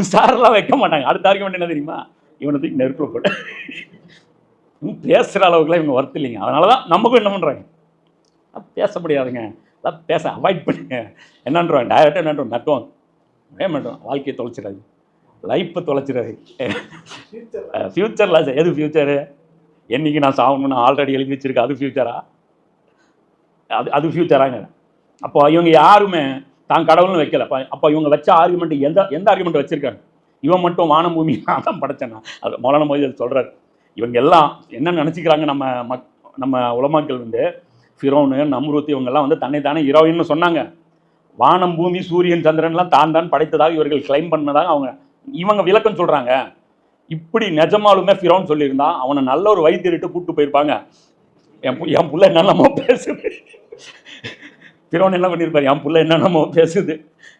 உஷாரெல்லாம் வைக்க மாட்டாங்க. அடுத்த ஆர்குமெண்ட் என்ன தெரியுமா? இவனை தூக்கி நெருப்பில் போட்டு. இவன் பேசுகிற அளவுக்குலாம் இவங்க ஒர்த் இல்லைங்க. அதனால தான் நமக்கும் என்ன பண்ணுறாங்க பேச முடியாதுங்க. அதான் பேச அவாய்ட் பண்ணுங்க. என்னன்றோம் டைரெக்டாக என்னன்றோம் நட்டுவோம் ஏன் பண்ணுறோம் வாழ்க்கையை தொலைச்சிடாது லைஃப்பை தொலைச்சிடாது ஃப்யூச்சரில் எது ஃப்யூச்சரு என்னைக்கு நான் சாகணும்னு ஆல்ரெடி எழுதி வச்சிருக்கேன் அது ஃப்யூச்சரா அது அது ஃப்யூச்சராங்க அப்போ இவங்க யாருமே தான் கடவுள்னு வைக்கல. அப்ப அப்போ இவங்க வச்ச ஆர்குமெண்ட் எந்த எந்த ஆர்குமெண்ட் வச்சிருக்காங்க? இவன் மட்டும் வானம் பூமி நான் தான் படைச்சேன்னா அது மௌலான மொழி சொல்கிறார் இவங்க எல்லாம் என்ன நினச்சிக்கிறாங்க நம்ம மக் நம்ம உலமாக்கள் வந்து? ஃபிரோனு நம்ருத் இவங்கெல்லாம் வந்து தன்னை தானே ஹீரோயின்னு சொன்னாங்க. வானம் பூமி சூரியன் சந்திரன்லாம் தான் தான் படைத்ததாக இவர்கள் கிளைம் பண்ணதாக அவங்க இவங்க விளக்கம் சொல்கிறாங்க இப்படி நிஜமாலுமே ஃபிரோன் சொல்லியிருந்தா அவனை நல்ல ஒரு வைத்தியர்கிட்ட கூப்பிட்டு போயிருப்பாங்க. என் என் பிள்ளை என்னென்னமோ பேசுது. பிறவன் என்ன பண்ணியிருப்பாரு? என் புள்ள என்னென்னமோ பேசுது.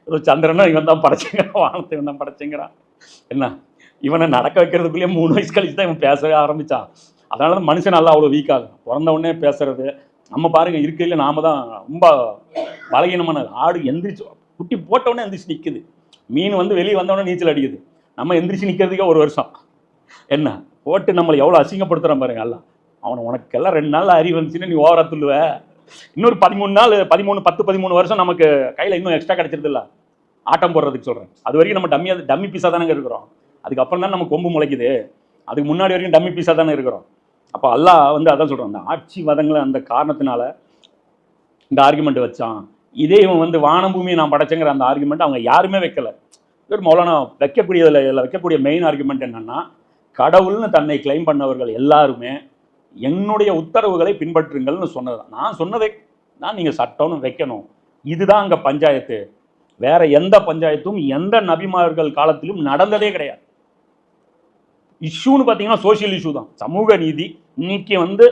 ஏதோ சந்திரனா இவன் தான் படைச்சிங்கிறான் வானத்தை இவன் தான் படைச்சிங்கிறான் என்ன? இவனை நடக்க வைக்கிறதுக்குள்ளேயே மூணு வயசு கழிச்சு தான் இவன் பேசவே ஆரம்பித்தான் அதனால தான் மனுஷன் நல்லா அவ்வளோ வீக்காகும் பிறந்த உடனே பேசுறது. நம்ம பாருங்க இருக்கையில் நாம தான் ரொம்ப பலகீனமானது ஆடு எந்திரிச்சு குட்டி போட்ட உடனே எந்திரிச்சு நிற்குது மீன் வந்து வெளியே வந்தவொடனே நீச்சல் அடிக்குது. நம்ம எந்திரிச்சு நிற்கிறதுக்கே ஒரு வருஷம். என்ன? போட்டு நம்மளை எவ்வளோ அசிங்கப்படுத்துகிறான் பாருங்க எல்லாம். அவனை உனக்கெல்லாம் ரெண்டு நாள் அறிவு வந்துச்சுன்னா நீ ஓவரா துள்ளுவ. இன்னொரு பதிமூணு நாள் பதிமூணு பத்து பதிமூணு வருஷம் நமக்கு கையில் இன்னும் எக்ஸ்ட்ரா கிடைச்சிருது இல்ல? ஆட்டம் போடுறதுக்கு சொல்கிறேன் அது வரைக்கும் நம்ம டம்மியாக டம்மி பீஸாக தானே இருக்கிறோம். அதுக்கப்புறம் தான் நம்ம கொம்பு முளைக்குது. அதுக்கு முன்னாடி வரைக்கும் டம்மி பீஸாக தானே இருக்கிறோம். அப்போ அல்லாஹ் வந்து அதான் சொல்கிறோம் அந்த ஆட்சி வதங்களை அந்த காரணத்தினால இந்த ஆர்குமெண்ட் வச்சான். இதே இவன் வந்து வானம் பூமியை நான் படைச்சேங்கிற அந்த ஆர்குமெண்ட் அவங்க யாருமே வைக்கல. இவர் மௌலானா வைக்கக்கூடியதில் இதில் வைக்கக்கூடிய மெயின் ஆர்குமெண்ட் என்னன்னா கடவுள்னு தன்னை கிளைம் பண்ணவர்கள் எல்லாருமே என்னுடைய உத்தரவுகளை பின்பற்றுங்கள்னு சொன்னது நான் சொன்னதை தான் நீங்கள் சட்டம்னு வைக்கணும். இதுதான் அங்கே பஞ்சாயத்து. வேற எந்த பஞ்சாயத்தும் எந்த நபிமார்கள் காலத்திலும் நடந்ததே கிடையாது. இஷ்யூன்னு பார்த்தீங்கன்னா சோஷியல் இஷ்யூ தான். சமூக நீதி. இன்னைக்கு வந்து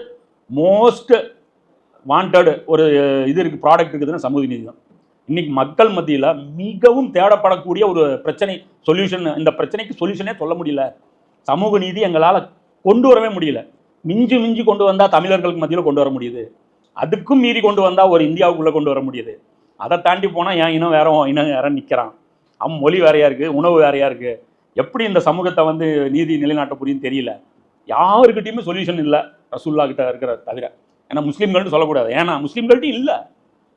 மோஸ்ட் வாண்டட் ஒரு இது இருக்குது ப்ராடக்ட் இருக்குதுன்னா சமூக நீதி தான். இன்னைக்கு மக்கள் மத்தியில் மிகவும் தேடப்படக்கூடிய ஒரு பிரச்சனை சொல்யூஷன் இந்த பிரச்சனைக்கு சொல்யூஷனே சொல்ல முடியல. சமூக நீதி எங்களால் கொண்டு வரவே முடியல. மிஞ்சி மிஞ்சி கொண்டு வந்தால் தமிழர்களுக்கு மத்தியில் கொண்டு வர முடியுது. அதுக்கும் மீறி கொண்டு வந்தால் ஒரு இந்தியாவுக்குள்ளே கொண்டு வர முடியுது. அதை தாண்டி போனால் என் இனம் வேற இனம் வேற நிற்கிறான் அவன் மொழி வேறையாக இருக்குது உணவு வேறையாக இருக்குது எப்படி இந்த சமூகத்தை வந்து நீதி நிலைநாட்ட புரியும் தெரியல. யாருக்கிட்டையுமே சொல்யூஷன் இல்லை. ரசூல்லா கிட்ட இருக்கிற தவிர. ஏன்னா முஸ்லீம்கள்னு சொல்லக்கூடாது. ஏன்னா முஸ்லீம்கள்ட்டும் இல்லை.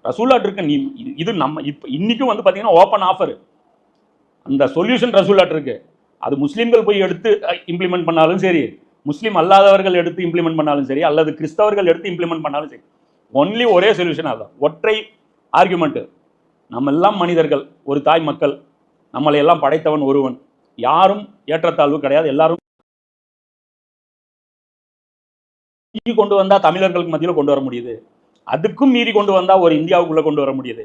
ரசூல்லாட்டு இருக்க நீ இது- இது நம்ம இப்போ இன்றைக்கும் வந்து பார்த்தீங்கன்னா ஓப்பன் ஆஃபர் அந்த சொல்யூஷன் ரசூல்லாட்டு இருக்கு. அது முஸ்லீம்கள் போய் எடுத்து இம்ப்ளிமெண்ட் பண்ணாலும் சரி முஸ்லீம் அல்லாதவர்கள் எடுத்து இம்ப்ளிமெண்ட் பண்ணாலும் சரி அல்லது கிறிஸ்தவர்கள் எடுத்து இம்ப்ளிமெண்ட் பண்ணாலும் சரி ஒன்லி ஒரே சொல்யூஷன் அதுதான் ஒற்றை ஆர்குமெண்ட்டு நம்ம எல்லாம் மனிதர்கள் ஒரு தாய் மக்கள் நம்மளை எல்லாம் படைத்தவன் ஒருவன். யாரும் ஏற்றத்தாழ்வு கிடையாது எல்லாரும் மீறி கொண்டு வந்தால் தமிழர்களுக்கு மத்தியில் கொண்டு வர முடியுது. அதுக்கும் மீறி கொண்டு வந்தால் ஒரு இந்தியாவுக்குள்ளே கொண்டு வர முடியுது.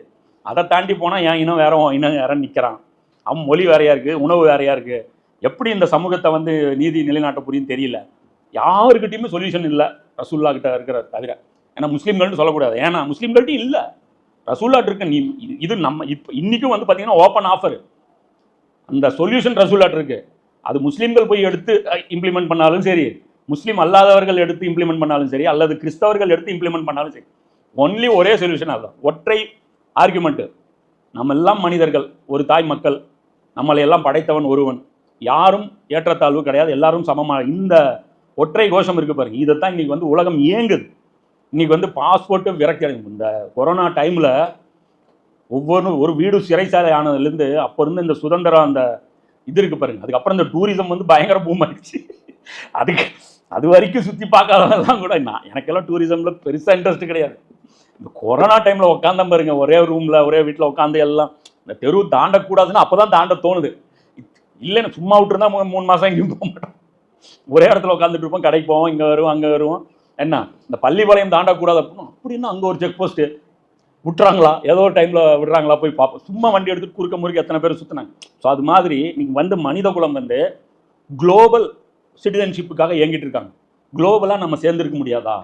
அதை தாண்டி போனால் என் இனம் வேற இனம் வேற நிற்கிறான் அவன் மொழி வேறையா இருக்கு உணவு வேறையா இருக்கு. எப்படி இந்த சமூகத்தை வந்து நீதி நிலைநாட்ட புரியும் தெரியல. யாருக்கிட்டையுமே சொல்யூஷன் இல்லை. ரசூல்லா கிட்ட இருக்கிற தவிர. ஏன்னா முஸ்லீம்கள்னு சொல்லக்கூடாது. ஏன்னா முஸ்லீம்கள்ட்டும் இல்லை. ரசூல்லாட்டு இருக்க நீ இது- நம்ம இப்போ இன்றைக்கும் வந்து பார்த்தீங்கன்னா ஓப்பன் ஆஃபர் அந்த சொல்யூஷன் ரசூல்லாட்டு இருக்கு. அது முஸ்லீம்கள் போய் எடுத்து இம்ப்ளிமெண்ட் பண்ணாலும் சரி முஸ்லீம் அல்லாதவர்கள் எடுத்து இம்ப்ளிமெண்ட் பண்ணாலும் சரி அல்லது கிறிஸ்தவர்கள் எடுத்து இம்ப்ளிமெண்ட் பண்ணாலும் சரி ஒன்லி ஒரே சொல்யூஷன் அதுதான் ஒற்றை ஆர்குமெண்ட்டு நம்ம எல்லாம் மனிதர்கள். ஒரு தாய் மக்கள். நம்மளை எல்லாம் படைத்தவன் ஒருவன். யாரும் ஏற்றத்தாழ்வு கிடையாது. எல்லாரும் சமமாக இந்த ஒற்றை கோஷம் இருக்கு பாருங்க. தான் இன்னைக்கு வந்து உலகம் இயங்குது இன்னைக்கு வந்து பாஸ்போர்ட்டு விரக்கிறது இந்த கொரோனா டைமில் ஒவ்வொரு ஒரு வீடு சிறைச்சாலை ஆனதுலேருந்து அப்போ இருந்து இந்த சுதந்திரம் அந்த இது இருக்கு பாருங்க. அதுக்கப்புறம் இந்த டூரிசம் வந்து பயங்கர பூம் ஆயிடுச்சு. அதுக்கு அது வரைக்கும் சுற்றி பார்க்காதவங்கலாம் கூட. நான் எனக்கெல்லாம் டூரிசமில் பெருசாக இன்ட்ரெஸ்ட் கிடையாது. இந்த கொரோனா டைமில் உட்காந்தேன் பாருங்க. ஒரே ரூமில் ஒரே வீட்டில் உட்காந்து எல்லாம். இந்த தெரு தாண்டக்கூடாதுன்னு அப்போ தான் தாண்ட தோணுது. இல்லைன்னு சும்மா விட்டுருந்தா மூணு மாதம் எங்கேயும் போக மாட்டோம். ஒரே இடத்துல உட்காந்துட்டு இருப்போம் கடைக்கு போவோம் இங்கே வருவோம் அங்கே வருவோம். என்ன? இந்த பள்ளிப்பாளையம் தாண்டக்கூடாது அப்படின்னா அப்படின்னா அங்கே ஒரு செக் போஸ்ட்டு விட்டுறாங்களா? ஏதோ ஒரு டைமில் விடுறாங்களா? போய் பார்ப்போம் சும்மா வண்டி எடுத்துட்டு குறுக்க முறுக்க எத்தனை பேர் சுற்றினாங்க ஸோ அது மாதிரி நீங்கள் வந்து மனித குலம் வந்து குளோபல் சிட்டிசன்ஷிப்புக்காக இயங்கிட்டு இருக்காங்க. குளோபலாக நம்ம சேர்ந்துருக்க முடியாதா?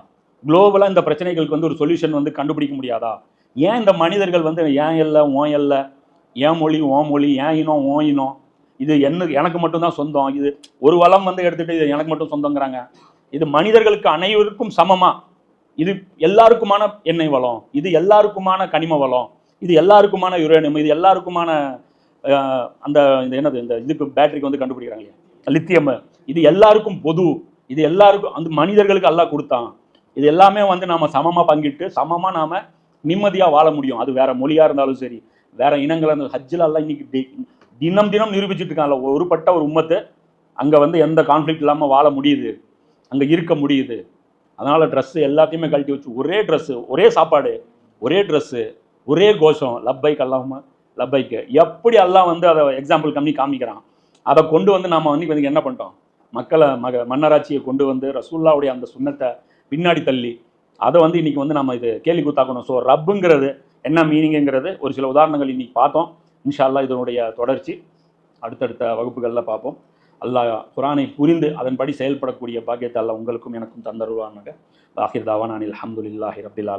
குளோபலாக இந்த பிரச்சனைகளுக்கு வந்து ஒரு சொல்யூஷன் வந்து கண்டுபிடிக்க முடியாதா? ஏன் இந்த மனிதர்கள் வந்து ஏன் இல்லை? ஓன் இல்லை? ஏன் மொழி? ஓ மொழி? ஏன் இனம்? ஓ இனம்? இது என்ன எனக்கு மட்டும்தான் சொந்தம். இது ஒரு வளம் வந்து எடுத்துட்டு இது எனக்கு மட்டும் சொந்தங்கிறாங்க. இது மனிதர்களுக்கு அனைவருக்கும் சமமா? இது எல்லாருக்குமான எண்ணெய் வளம். இது எல்லாருக்குமான கனிம வளம். இது எல்லாருக்குமான யுரேனியம். இது எல்லாருக்குமான அந்த இந்த என்னது இந்த இதுக்கு பேட்டரிக்கு வந்து கண்டுபிடிக்கிறாங்க இல்லையா? லித்தியம் இது எல்லாருக்கும் பொது. இது எல்லாருக்கும் அந்த மனிதர்களுக்கு எல்லாம் கொடுத்தான். இது எல்லாமே வந்து நாம சமமா பங்கிட்டு சமமா நாம நிம்மதியா வாழ முடியும். அது வேற மொழியா இருந்தாலும் சரி வேற இனங்களாக இருந்தாலும் ஹஜ்ஜில் எல்லாம் இன்னைக்கு தினம் தினம் நிரூபிச்சிட்டு இருக்காங்கல்ல ஒருபட்ட ஒரு உம்மத்து அங்கே வந்து எந்த கான்ஃப்ளிக்ட் இல்லாமல் வாழ முடியுது? அங்கே இருக்க முடியுது? அதனால் ட்ரெஸ்ஸு எல்லாத்தையுமே கழட்டி வச்சு ஒரே ட்ரெஸ்ஸு ஒரே சாப்பாடு ஒரே ட்ரெஸ்ஸு ஒரே கோஷம் லப்பைக் அல்லாம லப்பைக்கு. எப்படி எல்லாம் வந்து அதை எக்ஸாம்பிள் கம்மி காமிக்கிறான்? அதை கொண்டு வந்து நாம் வந்து வந்து என்ன பண்ணிட்டோம்? மக்களை மக மன்னராட்சியை கொண்டு வந்து ரசூல்லாவுடைய அந்த சுண்ணத்தை பின்னாடி தள்ளி அதை வந்து இன்றைக்கி வந்து நம்ம இது கேள்வி கூத்தாக்கணும் ஸோ ரப்புங்கிறது என்ன மீனிங்கிறது ஒரு சில உதாரணங்கள் இன்றைக்கி பார்த்தோம். இன்ஷா அல்லாஹ் இதனுடைய தொடர்ச்சி. அடுத்தடுத்த வகுப்புகளில் பார்ப்போம். அல்லாஹ் குரானை புரிந்து அதன்படி செயல்படக்கூடிய பாக்கியத்தை அல்லாஹ் உங்களுக்கும் எனக்கும் தந்தருவானாக ஆஹிர் தாவான் அனில் அஹமதுல்லாஹி ரபில்